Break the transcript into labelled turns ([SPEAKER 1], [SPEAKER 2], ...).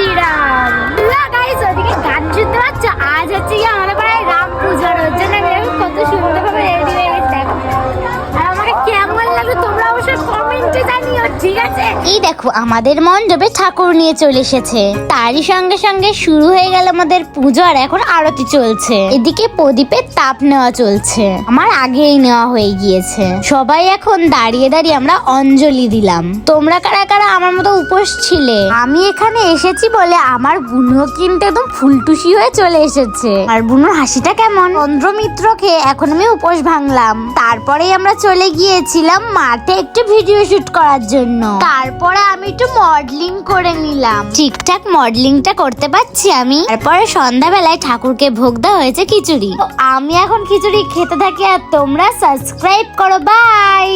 [SPEAKER 1] শ্রীরাম ঠিক আছে?
[SPEAKER 2] এই দেখো, আমাদের মণ্ডপে ঠাকুর নিয়ে চলে এসেছে। তারই সঙ্গে সঙ্গে শুরু হয়ে গেল আমাদের পুজো আর এখন আরতি চলছে। এদিকে প্রদীপের তাপ নেওয়া চলছে। আমার আগেই নেওয়া হয়ে গিয়েছে। সবাই এখন দাঁড়িয়ে দাঁড়িয়ে আমরা অঞ্জলি দিলাম। তোমরা কারা কারা আমার মতো উপোস ছিলে? আমি এখানে এসেছি বলে আমার বুনো কিন্তু একদম ফুলটুসি হয়ে চলে এসেছে। আর বুনোর হাসিটা কেমন? চন্দ্রমিত্র খেয়ে এখন আমি উপোস ভাঙলাম। তারপরেই আমরা চলে গিয়েছিলাম মাঠে একটু ভিডিও শুট করার জন্য। তারপরে আমি একটু মডেলিং করে নিলাম। ঠিকঠাক মডেলিংটা করতে পারছি আমি। তারপরে সন্ধ্যাবেলায় ঠাকুরকে ভোগ দেওয়া হয়েছে খিচুড়ি। আমি এখন খিচুড়ি খেতে থাকি আর তোমরা সাবস্ক্রাইব করো বাই